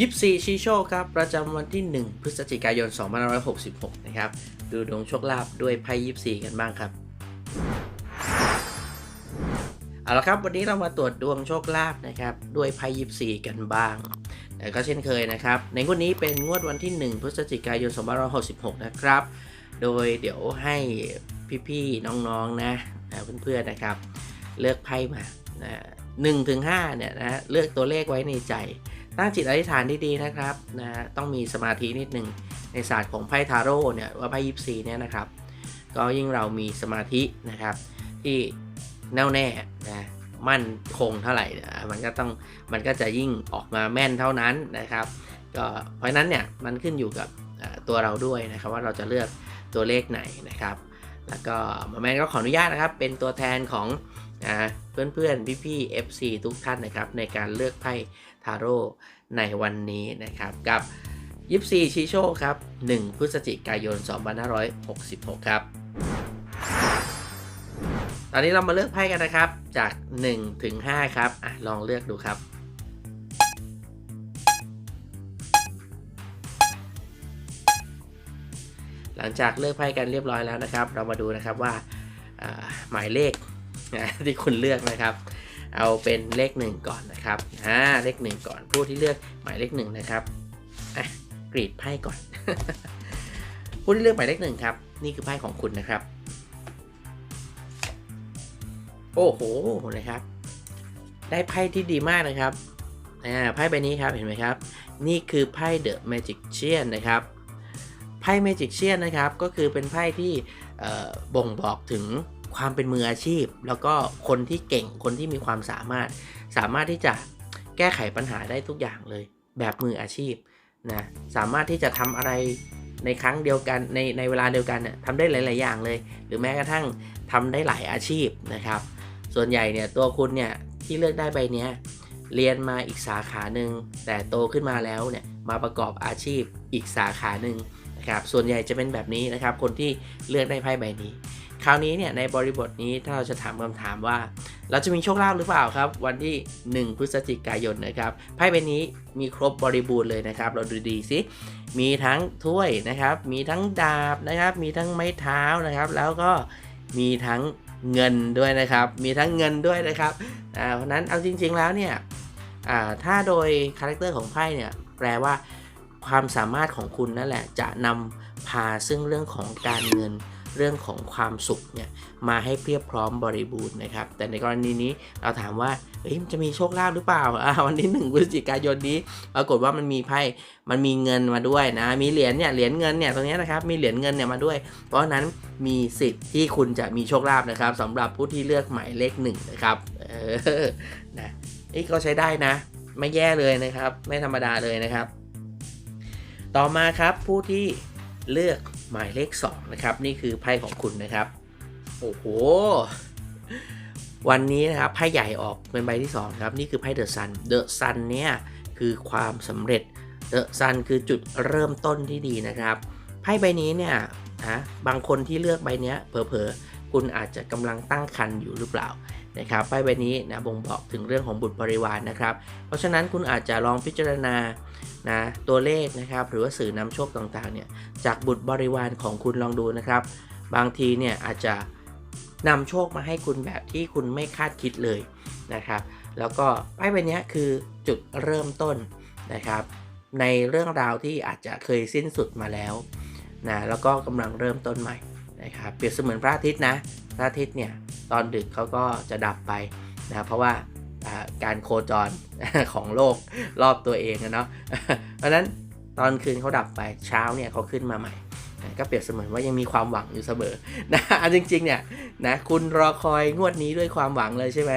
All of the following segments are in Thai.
ยิปซีชิโชครับ ประจำวันที่ 1 พฤศจิกายน 2566 นะครับ ดูดวงโชคลาภด้วยไพ่ยิปซีกันบ้างครับ เอาละครับ วันนี้เรามาตรวจดวงโชคลาภนะครับ ด้วยไพ่ยิปซีกันบ้างแต่ก็เช่นเคยนะครับ ในงวดนี้เป็นงวดวันที่ 1 พฤศจิกายน 2566 นะครับ โดยเดี๋ยวให้พี่ๆน้องๆนะนะเพื่อนๆนะครับ เลือกไพ่มานะหนึ่งถึงห้าเนี่ยนะเลือกตัวเลขไว้ในใจ ตั้งจิตอธิษฐานดีๆนะครับนะต้องมีสมาธินิดหนึ่งในศาสตร์ของไพ่ทาโร่เนี่ยว่าไพ่ยิปซีเนี่ยนะครับ ก็ยิ่งเรามีสมาธินะครับ ที่แน่วแน่นะมั่นคงเท่าไหร่มันก็ต้องมันก็จะยิ่งออกมาแม่นเท่านั้นนะครับก็เพราะนั้นเนี่ยมันขึ้นอยู่กับตัวเราด้วยนะครับ ว่าเราจะเลือกตัวเลขไหนนะครับ แล้วก็มอแมนก็ขออนุญาตนะครับ เป็นตัวแทนของเพื่อนๆพี่ๆ FC ทุกท่านนะครับ ในการเลือกไพ่ ทาโร่ในวันนี้นะครับกับยิปซีชิโชครับ 1 พฤศจิกายน 2566 ครับ ตอนนี้เรามาเลือกไพ่กันนะครับ จาก 1 ถึง 5 ครับอลองเลือกดูครับ หลังจากเลือกไพ่กันเรียบร้อยแล้วนะครับ เรามาดูนะครับว่าหมายเลขที่คุณเลือกนะครับ เอาเป็นเลขหนึ่งก่อนนะครับอ่าเลขหนึ่งก่อนผู้ที่เลือกหมายเลขหนึ่งนะครับอะกรีดไพ่ก่อน ผู้ที่เลือกหมายเลขหนึ่งครับนี่คือไพ่ของคุณนะครับ โอ้โหนะครับ ได้ไพ่ที่ดีมากนะครับอ่าไพ่ใบนี้ครับเห็นไหมครับ นี่คือไพ่เดอะแมจิกเชียนนะครับไพ่เมจิกเชียนนะครับ ก็คือเป็นไพ่ที่บ่งบอกถึง ความเป็นมืออาชีพ แล้วก็คนที่เก่งคนที่มีความสามารถ สามารถที่จะแก้ไขปัญหาได้ทุกอย่างเลย แบบมืออาชีพนะสามารถที่จะทำอะไรในครั้งเดียวกันในในเวลาเดียวกันเนี่ยทำได้หลาย ๆ อย่างเลย หรือแม้กระทั่งทำได้หลายอาชีพนะครับ ส่วนใหญ่เนี่ยตัวคุณเนี่ยที่เลือกได้ใบเนี้ยเรียนมาอีกสาขาหนึ่งแต่โตขึ้นมาแล้วเนี่ยมาประกอบอาชีพอีกสาขาหนึ่งนะครับส่วนใหญ่จะเป็นแบบนี้นะครับ คนที่เลือกได้ไพ่ใบนี้ คราวนี้เนี่ยในบริบทนี้ถ้าเราจะถามคำถามว่า เราจะมีโชคลาภหรือเปล่าครับ วันที่ 1 พฤศจิกายนนะครับไพ่ใบนี้มีครบบริบูรณ์เลยนะครับ เราดูดีสิมีทั้งถ้วยนะครับ มีทั้งดาบนะครับ มีทั้งไม้เท้านะครับ แล้วก็มีทั้งเงินด้วยนะครับ มีทั้งเงินด้วยนะครับอ่าเพราะนั้นเอาจริง ๆแล้วเนี่ยอ่าถ้าโดยคาแรคเตอร์ของไพ่เนี่ยแปลว่าความสามารถของคุณนั่นแหละจะนำพาซึ่งเรื่องของการเงิน เรื่องของความสุขเนี่ยมาให้เพียบพร้อมบริบูรณ์นะครับ แต่ในกรณีนี้เราถามว่าเฮ้ยจะมีโชคลาภหรือเปล่าวันที่หนึ่งพฤศจิกายนนี้ ปรากฏว่ามันมีไพ่มันมีเงินมาด้วยนะ มีเหรียญเนี่ยเหรียญเงินเนี่ยตรงนี้นะครับมีเหรียญเงินเนี่ยมาด้วย เพราะนั้นมีสิทธิ์ที่คุณจะมีโชคลาภนะครับสำหรับผู้ที่เลือกหมายเลขหนึ่งนะครับเออนะนี่ก็ใช้ได้นะ ไม่แย่เลยนะครับ ไม่ธรรมดาเลยนะครับ ต่อมาครับผู้ที่เลือก หมายเลข 2 นะครับ นี่คือไพ่ของคุณนะครับ โอ้โห วันนี้นะครับไพ่ใหญ่ออกเป็นใบที่ 2 ครับ นี่คือไพ่เดอะซัน เดอะซันเนี่ยคือความสำเร็จ เดอะซันคือจุดเริ่มต้นที่ดีนะครับไพ่ใบนี้เนี่ยนะบางคนที่เลือกใบนี้เผลอๆ คุณอาจจะกำลังตั้งครรภ์อยู่หรือเปล่า นะครับไพ่ใบนี้นะบ่งบอกถึงเรื่องของบุตรบริวารนะครับ เพราะฉะนั้นคุณอาจจะลองพิจารณานะตัวเลขนะครับหรือว่าสื่อนำโชคต่างๆเนี่ยจากบุตรบริวารของคุณลองดูนะครับ บางทีเนี่ยอาจจะนำโชคมาให้คุณแบบที่คุณไม่คาดคิดเลยนะครับ แล้วก็ไพ่ใบนี้คือจุดเริ่มต้นนะครับ ในเรื่องราวที่อาจจะเคยสิ้นสุดมาแล้วนะแล้วก็กำลังเริ่มต้นใหม่นะครับเปรียบเสมือนพระอาทิตย์นะพระอาทิตย์เนี่ย ตอนดึกเขาก็จะดับไปนะเพราะว่าการโคจรของโลกรอบตัวเองอะเนาะเพราะนั้นตอนคืนเขาดับไปเช้าเนี่ยเขาขึ้นมาใหม่ ก็เปรียบเสมือนว่ายังมีความหวังอยู่เสมอนะจริงๆเนี่ยนะคุณรอคอยงวดนี้ด้วยความหวังเลยใช่ไหม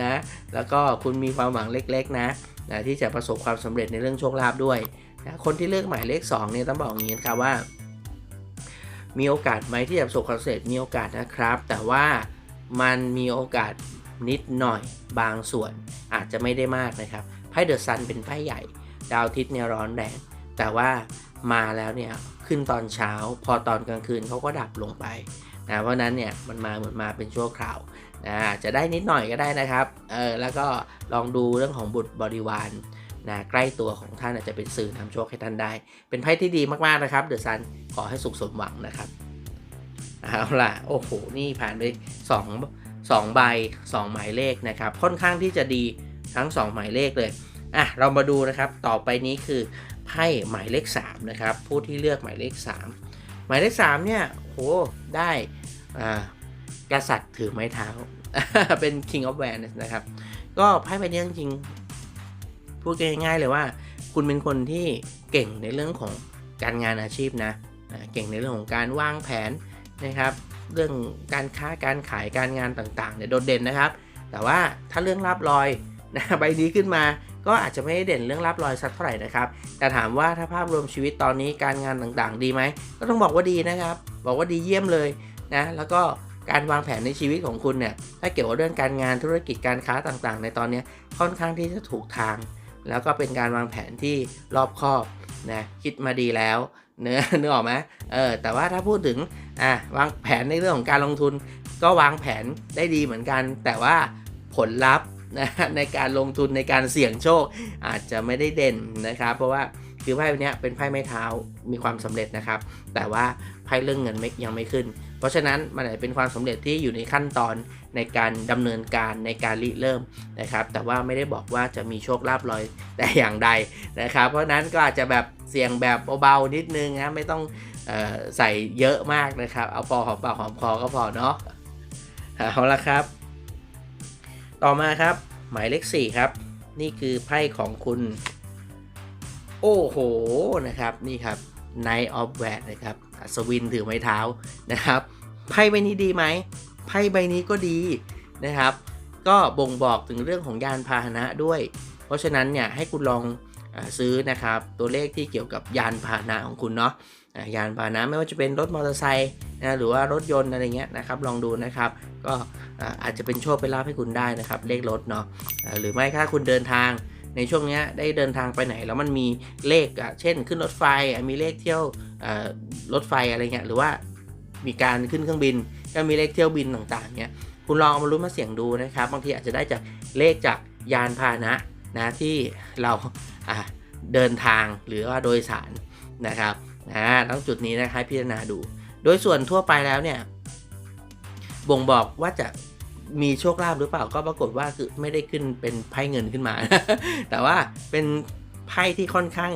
นะแล้วก็คุณมีความหวังเล็ก ๆ นะนะที่จะประสบความสำเร็จในเรื่องโชคลาภด้วยนะคนที่เลือกหมายเลข2เนี่ยต้องบอกอย่างนี้นะครับว่า มีโอกาสไหมที่จะประสบความสำเร็จมีโอกาสนะครับ แต่ว่า มันมีโอกาสนิดหน่อยบางส่วนอาจจะไม่ได้มากนะครับไพ่เดอะซันเป็นไพ่ใหญ่ ดาวอาทิตย์เนี่ยร้อนแรงแต่ว่ามาแล้วเนี่ยขึ้นตอนเช้า พอตอนกลางคืนเขาก็ดับลงไปนะเพราะฉะนั้นเนี่ยมันมาเหมือนมาเป็นชั่วคราวนะจะได้นิดหน่อยก็ได้นะครับเออแล้วก็ลองดูเรื่องของบุตรบริวารนะใกล้ตัวของท่านอาจจะเป็นสื่อนำโชคให้ท่านได้ เป็นไพ่ที่ดีมากๆนะครับเดอะซันขอให้สุขสมหวังนะครับ เอาล่ะ โอ้โห นี่ผ่านไป2 2ใบ 2 หมายเลขนะครับ ค่อนข้างที่จะดีทั้ง 2 หมายเลขเลย อะ เรามาดูนะครับ ต่อไปนี้คือไพ่หมายเลข3นะครับ ผู้ที่เลือกหมายเลข 3 หมายเลข3เนี่ย โห ได้อ่ากษัตริย์ถือไม้เท้า เป็น King of Wands นะครับ ก็ไพ่ใบนี้จริงๆพูดง่ายๆเลยว่า คุณเป็นคนที่เก่งในเรื่องของการงานอาชีพนะ เก่งในเรื่องของการวางแผน นะครับ เรื่องการค้าการขายการงานต่างๆเนี่ยโดดเด่นนะครับ แต่ว่าถ้าเรื่องลาบลอยนะใบนี้ขึ้นมาก็อาจจะไม่ได้เด่นเรื่องลาบลอยสักเท่าไหร่นะครับ แต่ถามว่าถ้าภาพรวมชีวิตตอนนี้การงานต่างๆ ดีไหม ก็ต้องบอกว่าดีนะครับ บอกว่าดีเยี่ยมเลยนะ แล้วก็การวางแผนในชีวิตของคุณเนี่ย ถ้าเกี่ยวกับเรื่องการงานธุรกิจการค้าต่างๆ ในตอนนี้ค่อนข้างที่จะถูกทาง แล้วก็เป็นการวางแผนที่รอบคอบนะ คิดมาดีแล้ว เนื้อนึกออกไหมเออแต่ว่าถ้าพูดถึงอะวางแผนในเรื่องของการลงทุน ก็วางแผนได้ดีเหมือนกัน แต่ว่าผลลัพธ์นะในการลงทุนในการเสี่ยงโชคอาจจะไม่ได้เด่นนะครับ เพราะว่า คือไพ่เนี้ยเป็นไพ่ไม้เท้ามีความสำเร็จนะครับ แต่ว่าไพ่เรื่องเงินยังไม่ขึ้น เพราะฉะนั้นมันอาจจะเป็นความสำเร็จที่อยู่ในขั้นตอนในการดำเนินการในการริเริ่มนะครับ แต่ว่าไม่ได้บอกว่าจะมีโชคลาภลอยแต่อย่างใดนะครับ เพราะนั้นก็อาจจะแบบเสี่ยงแบบเบาๆนิดนึงนะไม่ต้องออใส่เยอะมากนะครับ เอาพอหอมปากหอมคอก็พอเนาะเอาละครับ ต่อมาครับหมายเลข4ครับ นี่คือไพ่ของคุณ โอ้โหนะครับนี่ครับ Knight of w a d นะครับอัศวินถือไม้เท้านะครับไพ่ใบนี้ดีไหมไพ่ใบนี้ก็ดีนะครับ ก็บ่งบอกถึงเรื่องของยานพาหนะด้วย เพราะฉะนั้นเนี่ยให้คุณลองอซื้อนะครับ ตัวเลขที่เกี่ยวกับยานพาหนะของคุณเนาะยานพาหนะไม่ว่าจะเป็นรถมอเตอร์ไซค์นะหรือว่ารถยนต์อะไรเงี้ยนะครับลองดูนะครับ ก็อาอาจจะเป็นโชคเป็นลาภให้คุณได้นะครับ เลขรถเนาะหรือไม่ถ้าคุณเดินทาง ในช่วงนี้ได้เดินทางไปไหน แล้วมันมีเลขอะเช่น ขึ้นรถไฟมีเลขเที่ยวรถไฟอะไรเงี้ยหรือว่ามีการขึ้นเครื่องบิน ก็มีเลขเที่ยวบินต่างๆเนี้ยคุณลองเอามาลุ้นมาเสี่ยงดูนะครับบางทีอาจจะได้จากเลขจากยานพาหนะนะที่เราเดินทางหรือว่าโดยสารนะครับนะทั้งจุดนี้นะครับพิจารณาดู โดยส่วนทั่วไปแล้วเนี่ยบ่งบอกว่าจะ มีโชคลาภหรือเปล่าก็ปรากฏว่าคือไม่ได้ขึ้นเป็นไพ่เงินขึ้นมา แต่ว่าเป็นไพ่ที่ค่อนข้าง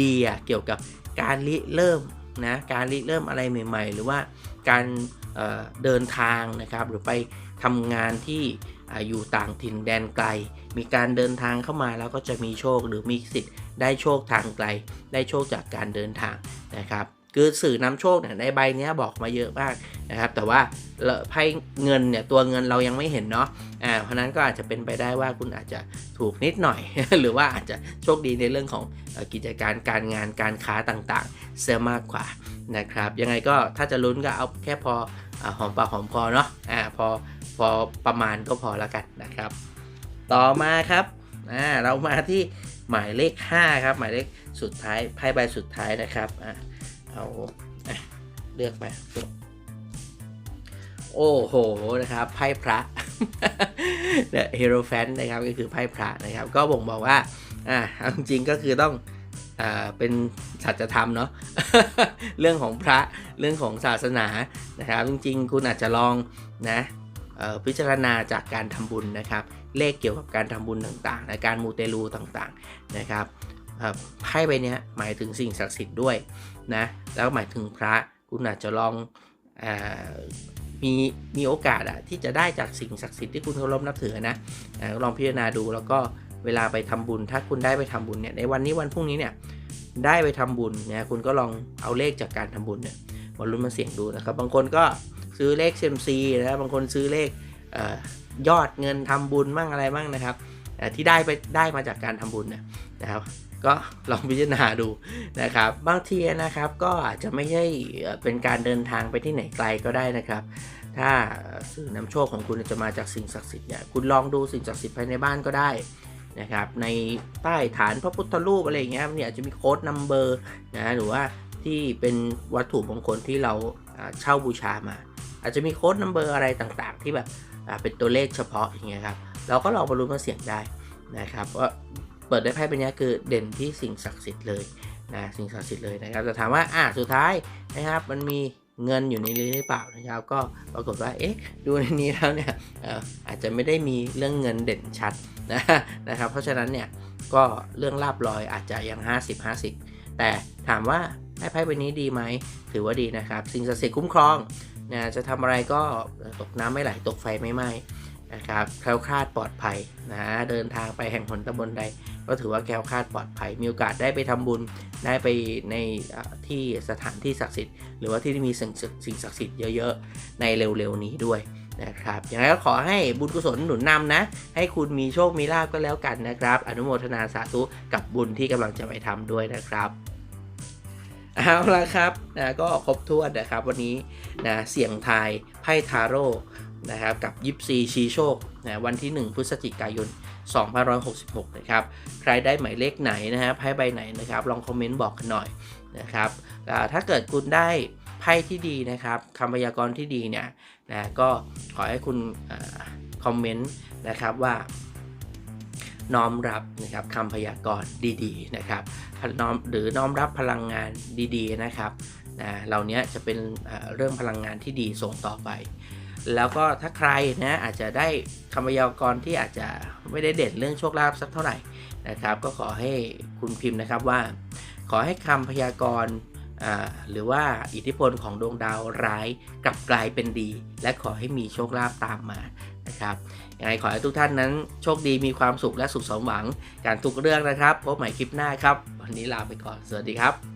ดีอะเกี่ยวกับการริเริ่มนะการริเริ่มอะไรใหม่ ๆ หรือว่าการเเดินทางนะครับหรือไปทำงานที่อยู่ต่างถิ่นแดนไกล มีการเดินทางเข้ามาแล้วก็จะมีโชคหรือมีสิทธิ์ได้โชคทางไกล ได้โชคจากการเดินทางนะครับ คือสื่อนำโชคเนี่ยในใบนี้บอกมาเยอะมากนะครับ แต่ว่าไพ่เงินเนี่ยตัวเงินเรายังไม่เห็นเนาะอ่าเพราะนั้นก็อาจจะเป็นไปได้ว่าคุณอาจจะถูกนิดหน่อย หรือว่าอาจจะโชคดีในเรื่องของกิจการการงานการค้าต่างๆ เสียมากกว่านะครับ ยังไงก็ถ้าจะลุ้นก็เอาแค่พออหอมปากหอมคอเนาะอ่าพอพอประมาณก็พอแล้วกันนะครับ ต่อมาครับอ่าเรามาที่หมายเลข 5 ครับ หมายเลขสุดท้ายไพ่ใบสุดท้ายนะครับอ่า เอาเลือกมาโอ้โหนะครับไพ่พระ The Hierophant นะครับก็คือไพ่พระนะครับ ก็บ่งบอกว่าอ่าจริงๆก็คือต้องอ่าเป็นสัจธรรมเนาะเรื่องของพระเรื่องของศาสนานะครับ จริงๆ คุณอาจจะลองนะพิจารณาจากการทำบุญนะครับ เลขเกี่ยวกับการทำบุญต่างๆในการมูเตลูต่างๆนะครับ ไพ่ใบนี้หมายถึงสิ่งศักดิ์สิทธิ์ด้วยนะแล้วหมายถึงพระคุณอาจจะลองอมีมีโอกาสอะที่จะได้จากสิ่งศักดิ์สิทธิ์ที่คุณเคารพนับถือนะอลองพิจารณาดูแล้วก็เวลาไปทำบุญ ถ้าคุณได้ไปทำบุญเนี่ยในวันนี้วันพรุ่งนี้เนี่ยได้ไปทำบุญเนี่ยคุณก็ลองเอาเลขจากการทำบุญเนี่ยมาลุ้นมาเสี่ยงดูนะครับบางคนก็ซื้อเลขเซมซีนะบางคนซื้อเลขอยอดเงินทำบุญมั่งอะไรมั่งนะครับที่ได้ไปได้มาจากการทำบุญเนี่ยนะครับ ก็ลองพิจารณาดูนะครับ บางทีนะครับก็อาจจะไม่ใช่เป็นการเดินทางไปที่ไหนไกลก็ได้นะครับ ถ้าสื่อนำโชคของคุณจะมาจากสิ่งศักดิ์สิทธิ์เนี่ยคุณลองดูสิ่งศักดิ์สิทธิ์ภายในบ้านก็ได้นะครับในใต้ฐานพระพุทธรูปอะไรอย่างเงี้ยเนี่ยอาจจะมีโค้ดนัมเบอร์นะหรือว่าที่เป็นวัตถุมงคลที่เราเช่าบูชามา อาจจะมีโค้ดนัมเบอร์อะไรต่างๆ ที่แบบเป็นตัวเลขเฉพาะอย่างเงี้ยครับเราก็ลองมารู้นมาเสี่ยงได้นะครับว่า เปิดได้ไพ่ใบนี้คือเด่นที่สิ่งศักดิ์สิทธิ์เลยนะสิ่งศักดิ์สิทธิ์เลยนะครับจะถามว่าอะสุดท้ายนะครับมันมีเงินอยู่ในนี้หรือเปล่านะครับ ก็ปรากฏว่าเอ๊ะดูในนี้แล้วเนี่ยอาจจะไม่ได้มีเรื่องเงินเด่นชัดนะนะครับ เพราะฉะนั้นเนี่ยก็เรื่องลาบลอยอาจจะยัง 50 50 แต่ถามว่าให้ไพ่ใบนี้ดีไหมถือว่าดีนะครับ สิ่งศักดิ์สิทธิ์คุ้มครองนะจะทำอะไรก็ตกน้ำไม่ไหลตกไฟไม่ไหม้ นะครับแคล้วคลาดปลอดภัยนะเดินทางไปแห่งหนตำบลใด ก็ถือว่าแคล้วคลาดปลอดภัย มีโอกาสได้ไปทำบุญได้ไปในที่สถานที่ศักดิ์สิทธิ์ หรือว่าที่ที่มีสิ่งสิ่งศักดิ์สิทธิ์เยอะๆ ในเร็วๆนี้ด้วยนะครับอย่างไรก็ขอให้บุญกุศลหนุนนำนะ ให้คุณมีโชคมีลาภก็แล้วกันนะครับ อนุโมทนาสาธุกับบุญที่กำลังจะไปทำด้วยนะครับเอาละครับนะก็ครบถ้วนนะครับวันนี้นะเสี่ยงทายไพ่ทาโร่ นะครับกับยิปซีชีโชคนะวันที่ 1 พฤศจิกายน2566 นะครับ ใครได้หมายเลขไหนนะฮะไพ่ใบไหนนะครับ ลองคอมเมนต์บอกกันหน่อยนะครับถ้าเกิดคุณได้ไพ่ที่ดีนะครับคำพยากรณ์ที่ดีเนี่ยนะก็ขอให้คุณอคอมเมนต์นะครับว่าน้อมรับนะครับคำพยากรณ์ดีๆนะครับน้อมหรือน้อมรับพลังงานดีๆนะครับนะเหล่านี้จะเป็นเรื่องพลังงานที่ดีส่งต่อไป แล้วก็ถ้าใครนะอาจจะได้คำพยากรณ์ที่อาจจะไม่ได้เด่นเรื่องโชคลาภสักเท่าไหร่นะครับ ก็ขอให้คุณพิมพ์นะครับว่า ขอให้คำพยากรณ์หรือว่าอิทธิพลของดวงดาวร้ายกลับกลายเป็นดี และขอให้มีโชคลาภตามมานะครับยังไงขอให้ทุกท่านนั้นโชคดีมีความสุขและสุขสมหวังการทุกเรื่องนะครับพบใหม่คลิปหน้าครับ วันนี้ลาไปก่อน สวัสดีครับ